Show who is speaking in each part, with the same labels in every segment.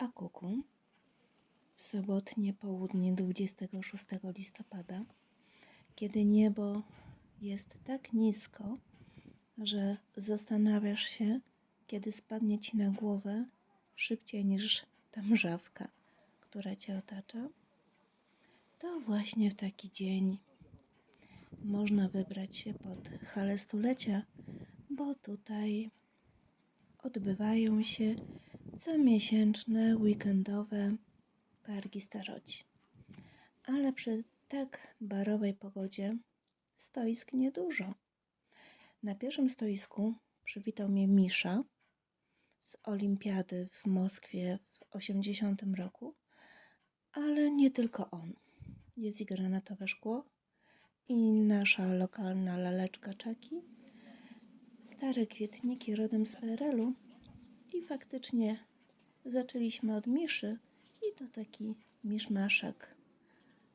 Speaker 1: A kuku? W sobotnie południe 26 listopada, kiedy niebo jest tak nisko, że zastanawiasz się, kiedy spadnie ci na głowę szybciej niż ta mrzawka, która cię otacza, to właśnie w taki dzień można wybrać się pod halę stulecia, bo tutaj odbywają się comiesięczne, weekendowe targi staroci. Ale przy tak barowej pogodzie stoisk niedużo. Na pierwszym stoisku przywitał mnie Misza z Olimpiady w Moskwie w 80 roku, ale nie tylko on. Jest i granatowe szkło, i nasza lokalna laleczka czaki, stare kwietniki rodem z PRL-u i faktycznie zaczęliśmy od miszy i to taki miszmaszek,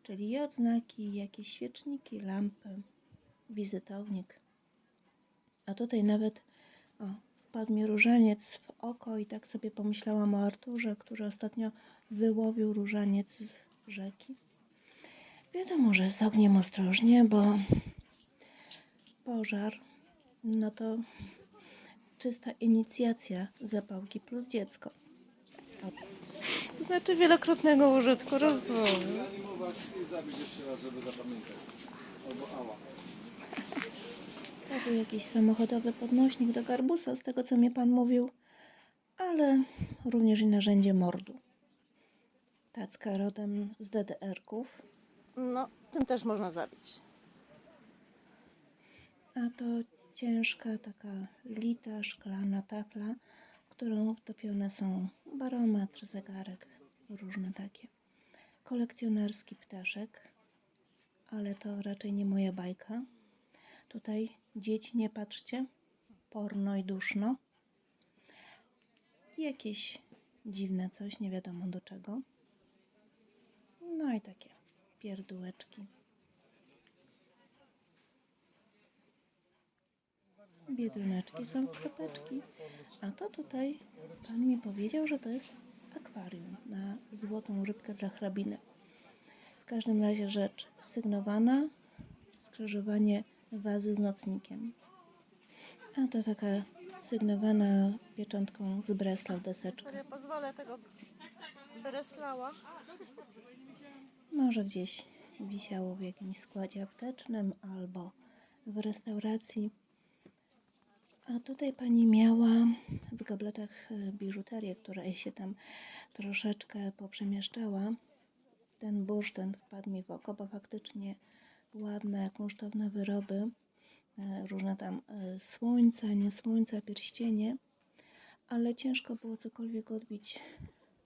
Speaker 1: czyli odznaki, jakieś świeczniki, lampy, wizytownik. A tutaj nawet o, wpadł mi różaniec w oko i tak sobie pomyślałam o Arturze, który ostatnio wyłowił różaniec z rzeki. Wiadomo, że z ogniem ostrożnie, bo pożar, no to czysta inicjacja zapałki plus dziecko. To znaczy wielokrotnego użytku, rozumiem.
Speaker 2: Zanimować i zabić jeszcze raz, żeby zapamiętać. Albo ała.
Speaker 1: To był jakiś samochodowy podnośnik do garbusa, z tego co mi pan mówił, ale również i narzędzie mordu. Tacka rodem z DDR-ków.
Speaker 3: No, tym też można zabić.
Speaker 1: A to ciężka, taka lita, szklana tafla, którą wtopione są barometr, zegarek, różne takie. Kolekcjonerski ptaszek, ale to raczej nie moja bajka. Tutaj dzieci nie patrzcie, porno i duszno. Jakieś dziwne coś, nie wiadomo do czego. No i takie pierdółeczki. Biedroneczki są w kropeczki. A to tutaj pan mi powiedział, że to jest akwarium na złotą rybkę dla hrabiny. W każdym razie rzecz sygnowana, skrzyżowanie wazy z nocnikiem. A to taka sygnowana pieczątką z Breslau deseczka.
Speaker 3: Sobie pozwolę tego Bereslała.
Speaker 1: Może gdzieś wisiało w jakimś składzie aptecznym albo w restauracji. A tutaj pani miała w gabletach e, biżuterię, która jej się tam troszeczkę poprzemieszczała. Ten bursztyn wpadł mi w oko, bo faktycznie ładne, kunsztowne wyroby, e, różne tam e, słońca, nie słońca, pierścienie, ale ciężko było cokolwiek odbić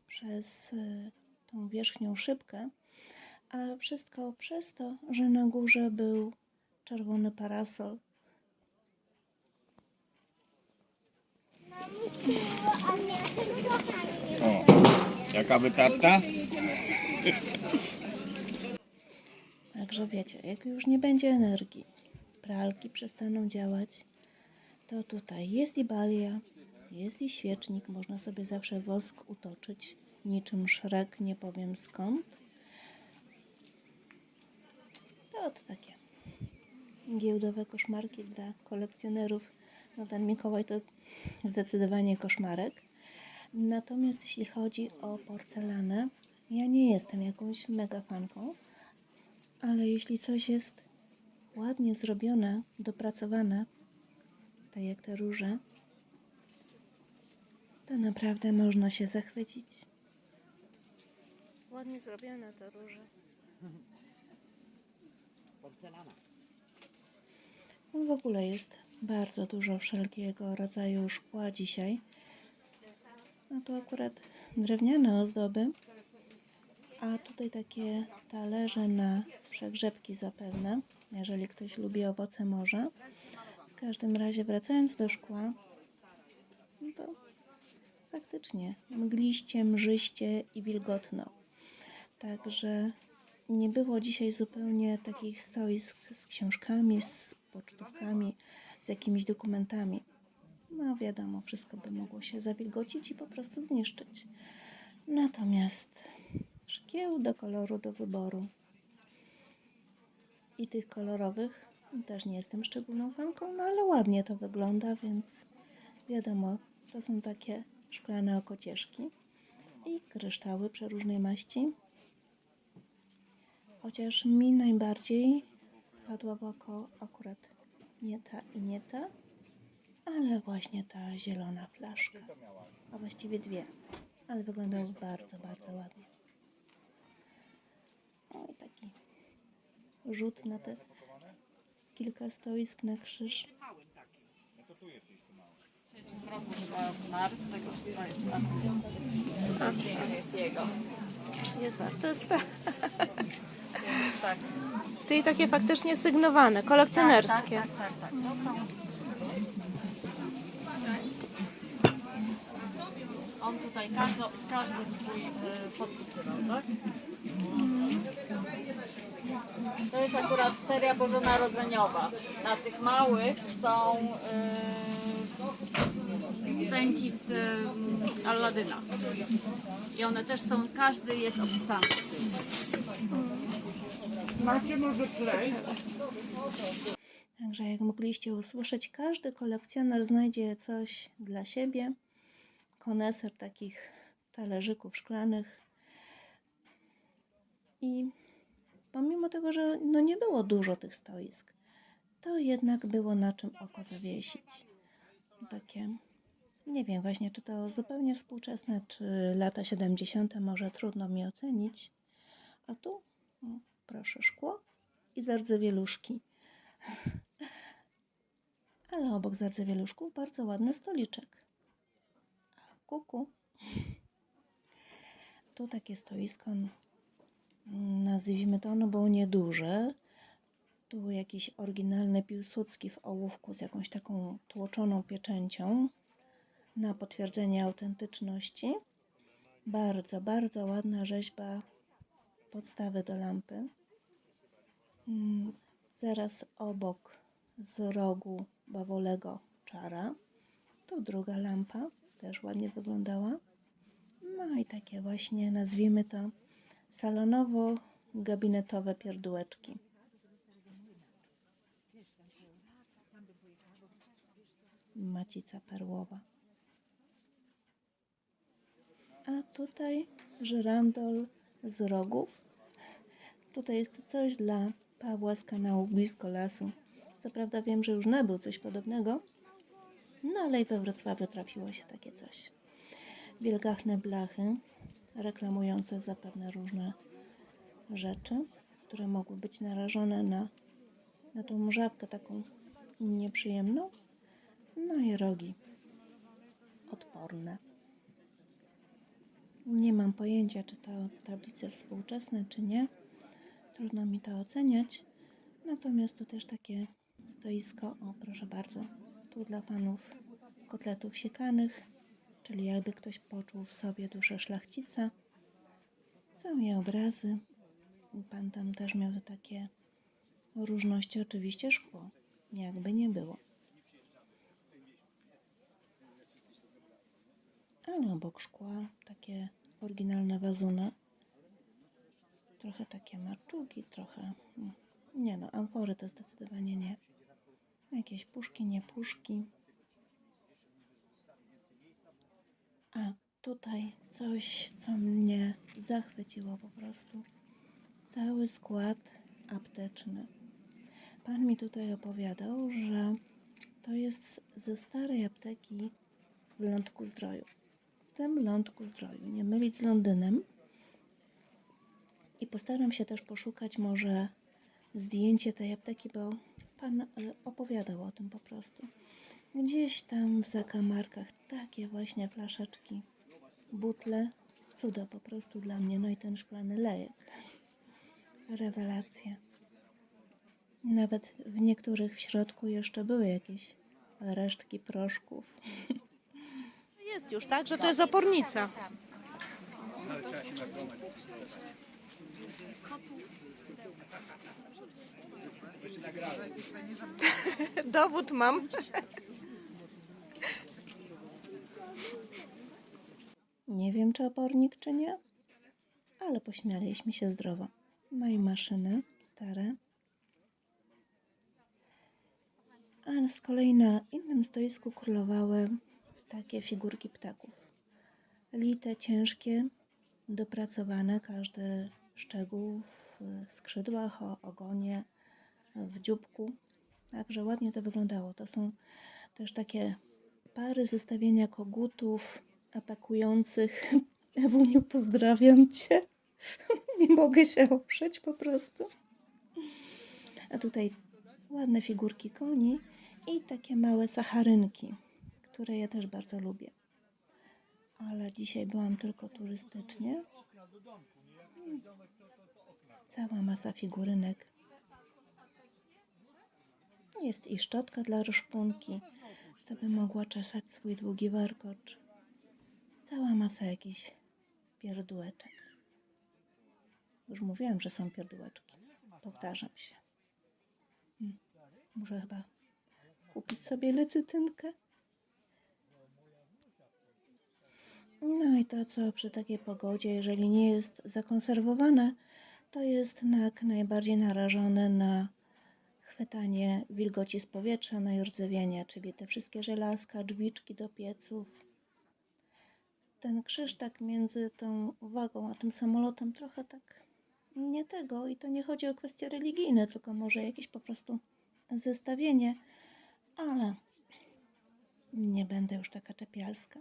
Speaker 1: przez tą wierzchnią szybkę. A wszystko przez to, że na górze był czerwony parasol.
Speaker 4: O, jaka wytarta?
Speaker 1: Także wiecie, jak już nie będzie energii, pralki przestaną działać, to tutaj jest i balia, jest i świecznik, można sobie zawsze wosk utoczyć, niczym szrek, nie powiem skąd. To oto takie giełdowe koszmarki dla kolekcjonerów. No ten Mikołaj to zdecydowanie koszmarek. Natomiast jeśli chodzi o porcelanę, ja nie jestem jakąś mega fanką, ale jeśli coś jest ładnie zrobione, dopracowane, tak jak te róże, to naprawdę można się zachwycić.
Speaker 3: Ładnie zrobione te róże.
Speaker 2: Porcelana.
Speaker 1: W ogóle jest bardzo dużo wszelkiego rodzaju szkła dzisiaj. No tu akurat drewniane ozdoby, a tutaj takie talerze na przegrzebki zapewne, jeżeli ktoś lubi owoce morza. W każdym razie wracając do szkła, no to faktycznie mgliście, mrzyście i wilgotno. Także nie było dzisiaj zupełnie takich stoisk z książkami, z pocztówkami, z jakimiś dokumentami. No wiadomo, wszystko by mogło się zawilgocić i po prostu zniszczyć. Natomiast szkieł do koloru do wyboru i tych kolorowych też nie jestem szczególną fanką, no ale ładnie to wygląda, więc wiadomo, to są takie szklane okocieszki i kryształy przeróżnej maści. Chociaż mi najbardziej wpadła w oko akurat nie ta i nie ta, ale właśnie ta zielona flaszka. A właściwie dwie, ale wyglądały bardzo, bardzo ładnie. O, i taki rzut na te kilka stoisk na krzyż.
Speaker 5: Roku chyba zmarł, z tego chyba jest artysta. Zdjęcie jest jego.
Speaker 3: Jest artysta.
Speaker 5: Tak.
Speaker 3: Czyli takie faktycznie sygnowane, kolekcjonerskie.
Speaker 5: Tak, tak, tak, tak. To są... On tutaj każdy, każdy swój y, podpisywał, tak? To jest akurat seria bożonarodzeniowa. Na tych małych są y, scenki z y, Alladyna. I one też są, każdy jest opisany z tym.
Speaker 1: Także jak mogliście usłyszeć, każdy kolekcjoner znajdzie coś dla siebie. Koneser takich talerzyków szklanych. I pomimo tego, że no nie było dużo tych stoisk, to jednak było na czym oko zawiesić. Takie, nie wiem właśnie, czy to zupełnie współczesne, czy lata 70., może trudno mi ocenić. A tu, o, proszę, szkło i zardzewieluszki. Ale obok zardzewieluszków bardzo ładny stoliczek. A kuku. Tu takie stoisko, mm, nazwijmy to, no było nieduże. Tu jakiś oryginalny Piłsudski w ołówku z jakąś taką tłoczoną pieczęcią na potwierdzenie autentyczności. Bardzo, bardzo ładna rzeźba podstawy do lampy. Mm, Zaraz obok z rogu bawolego czara. Tu druga lampa, też ładnie wyglądała. No i takie właśnie, nazwijmy to, salonowo-gabinetowe pierdółeczki. Macica perłowa. A tutaj żyrandol z rogów. Tutaj jest coś dla Pawła z kanału Blisko Lasu. Co prawda wiem, że już nabył coś podobnego, no ale i we Wrocławiu trafiło się takie coś. Wielgachne blachy, reklamujące zapewne różne rzeczy, które mogły być narażone na, na tą mrzawkę taką nieprzyjemną. No i rogi odporne. Nie mam pojęcia, czy to tablice współczesne, czy nie. Trudno mi to oceniać. Natomiast to też takie stoisko, o proszę bardzo, tu dla fanów kotletów siekanych, czyli jakby ktoś poczuł w sobie duszę szlachcica. Są i obrazy. Pan tam też miał takie różności, oczywiście szkło, jakby nie było. Ale obok szkła takie oryginalne wazuny. Trochę takie maczugi, trochę. mm, Nie no, amfory to zdecydowanie nie. Jakieś puszki, nie puszki. A tutaj coś, co mnie zachwyciło po prostu. Cały skład apteczny. Pan mi tutaj opowiadał, że to jest ze starej apteki w Lądku Zdroju. Tym Lądku Zdroju, nie mylić z Londynem. I postaram się też poszukać może zdjęcie tej apteki, bo pan e, opowiadał o tym po prostu. Gdzieś tam w zakamarkach takie właśnie flaszeczki, butle, cudo po prostu dla mnie. No i ten szklany lejek. Rewelacja. Nawet w niektórych w środku jeszcze były jakieś resztki proszków.
Speaker 3: Jest już, tak? Że to jest opornica. Dowód mam.
Speaker 1: Nie wiem, czy opornik, czy nie, ale pośmialiśmy się zdrowo. No i maszyny stare. A z kolei na innym stoisku królowały takie figurki ptaków. Lite, ciężkie, dopracowane, każdy szczegół w skrzydłach, o ogonie, w dzióbku. Także ładnie to wyglądało. To są też takie pary zestawienia kogutów atakujących. Ewuniu, pozdrawiam cię. Nie mogę się oprzeć po prostu. A tutaj ładne figurki koni i takie małe sacharynki, które ja też bardzo lubię. Ale dzisiaj byłam tylko turystycznie. Cała masa figurynek. Jest i szczotka dla rozszpunki, co by mogła czesać swój długi warkocz. Cała masa jakichś pierdółeczek. Już mówiłam, że są pierdółeczki. Powtarzam się. Hmm. Muszę chyba kupić sobie lecytynkę. No i to, co przy takiej pogodzie, jeżeli nie jest zakonserwowane, to jest jak najbardziej narażone na chwytanie wilgoci z powietrza, no i rdzewienie, czyli te wszystkie żelazka, drzwiczki do pieców. Ten krzyż tak między tą wagą a tym samolotem trochę tak nie tego i to nie chodzi o kwestie religijne, tylko może jakieś po prostu zestawienie, ale nie będę już taka czepialska.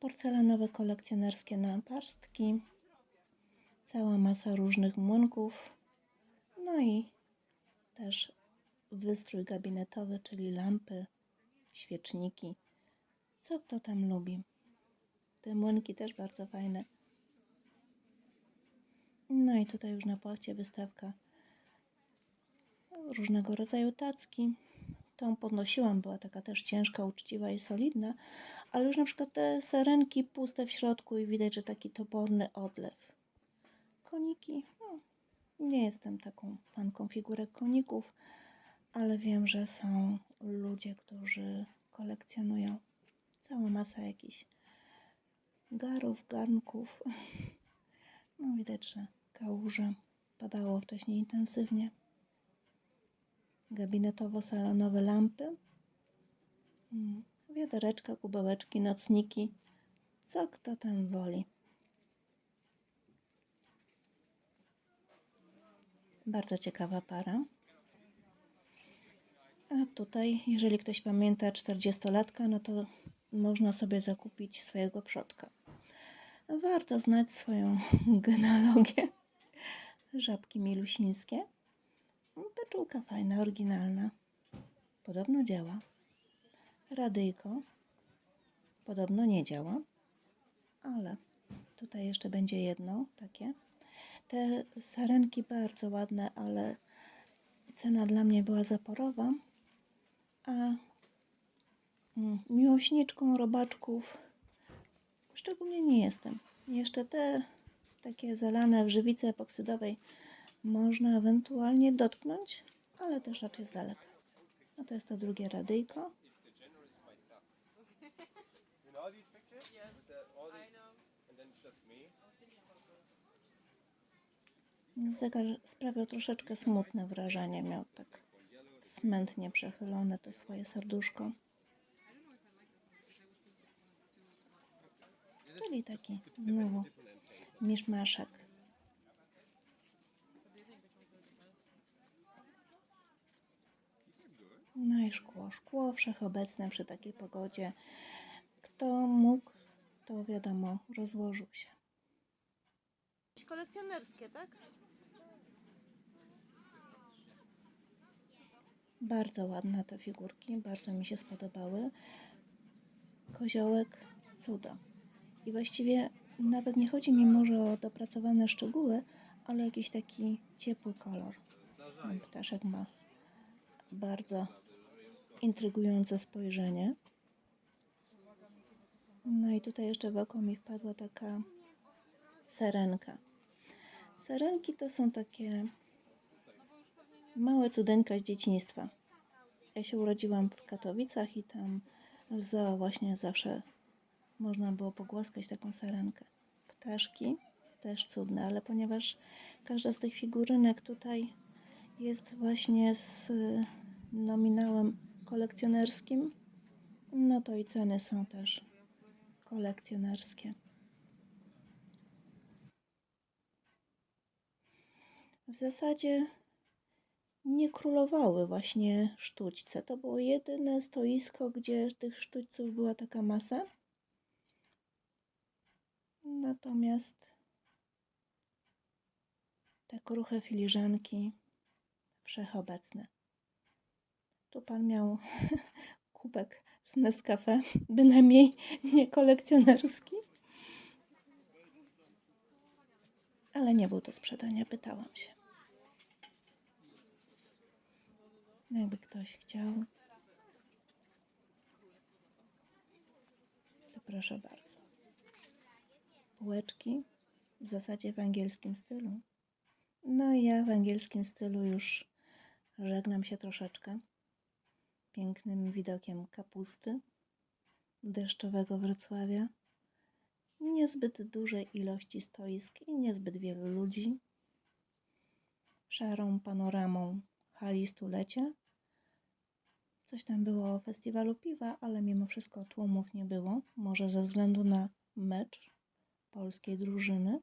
Speaker 1: Porcelanowe kolekcjonerskie naparstki, cała masa różnych młynków, no i też wystrój gabinetowy, czyli lampy, świeczniki. Co kto tam lubi? Te młynki też bardzo fajne. No i tutaj już na płachcie wystawka różnego rodzaju tacki. Tą podnosiłam, była taka też ciężka, uczciwa i solidna, ale już na przykład te sarenki puste w środku i widać, że taki toporny odlew. Koniki, no, nie jestem taką fanką figurek koników, ale wiem, że są ludzie, którzy kolekcjonują cała masa jakichś garów, garnków. No widać, że kałuża padało wcześniej intensywnie. Gabinetowo-salonowe lampy. Mm, Wiadereczka, kubełeczki, nocniki. Co kto tam woli. Bardzo ciekawa para. A tutaj, jeżeli ktoś pamięta 40-latka, no to można sobie zakupić swojego przodka. Warto znać swoją genealogię. Żabki milusińskie. Beczułka fajna, oryginalna. Podobno działa. Radyjko. Podobno nie działa. Ale tutaj jeszcze będzie jedno takie. Te sarenki bardzo ładne, ale cena dla mnie była zaporowa. A mm, miłośniczką robaczków szczególnie nie jestem. Jeszcze te takie zalane w żywicy epoksydowej można ewentualnie dotknąć, ale też raczej z daleka. A to jest to drugie radyjko. Zegar sprawiał troszeczkę smutne wrażenie. Miał tak smętnie przechylone to swoje serduszko. Czyli taki znowu miszmaszek. No i szkło. Szkło wszechobecne przy takiej pogodzie. Kto mógł, to wiadomo, rozłożył się.
Speaker 3: Kolekcjonerskie, tak?
Speaker 1: Bardzo ładne te figurki, bardzo mi się spodobały. Koziołek, cudo. I właściwie nawet nie chodzi mi może o dopracowane szczegóły, ale jakiś taki ciepły kolor. Ten ptaszek ma bardzo intrygujące spojrzenie. No i tutaj jeszcze w oko mi wpadła taka serenka. Serenki to są takie małe cudeńka z dzieciństwa. Ja się urodziłam w Katowicach i tam w zoo właśnie zawsze można było pogłaskać taką sarenkę. Ptaszki też cudne, ale ponieważ każda z tych figurynek tutaj jest właśnie z nominałem kolekcjonerskim, no to i ceny są też kolekcjonerskie. W zasadzie nie królowały właśnie sztućce. To było jedyne stoisko, gdzie tych sztućców była taka masa. Natomiast te kruche filiżanki wszechobecne. Tu pan miał kubek z Nescafe, bynajmniej nie kolekcjonerski. Ale nie był do sprzedania, pytałam się. Jakby ktoś chciał, to proszę bardzo. Półeczki w zasadzie w angielskim stylu. No i ja w angielskim stylu już żegnam się troszeczkę. Pięknym widokiem kapusty, deszczowego Wrocławia, niezbyt dużej ilości stoisk i niezbyt wielu ludzi, szarą panoramą hali stulecia. Coś tam było o festiwalu piwa, ale mimo wszystko tłumów nie było, może ze względu na mecz polskiej drużyny.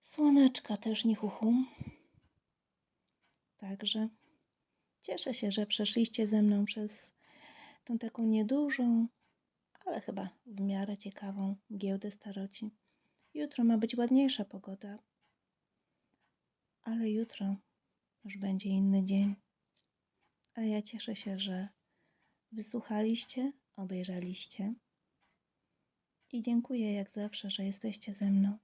Speaker 1: Słoneczka też nie chuchu. Także cieszę się, że przeszliście ze mną przez tą taką niedużą, ale chyba w miarę ciekawą giełdę staroci. Jutro ma być ładniejsza pogoda, ale jutro już będzie inny dzień. A ja cieszę się, że wysłuchaliście, obejrzeliście. I dziękuję jak zawsze, że jesteście ze mną.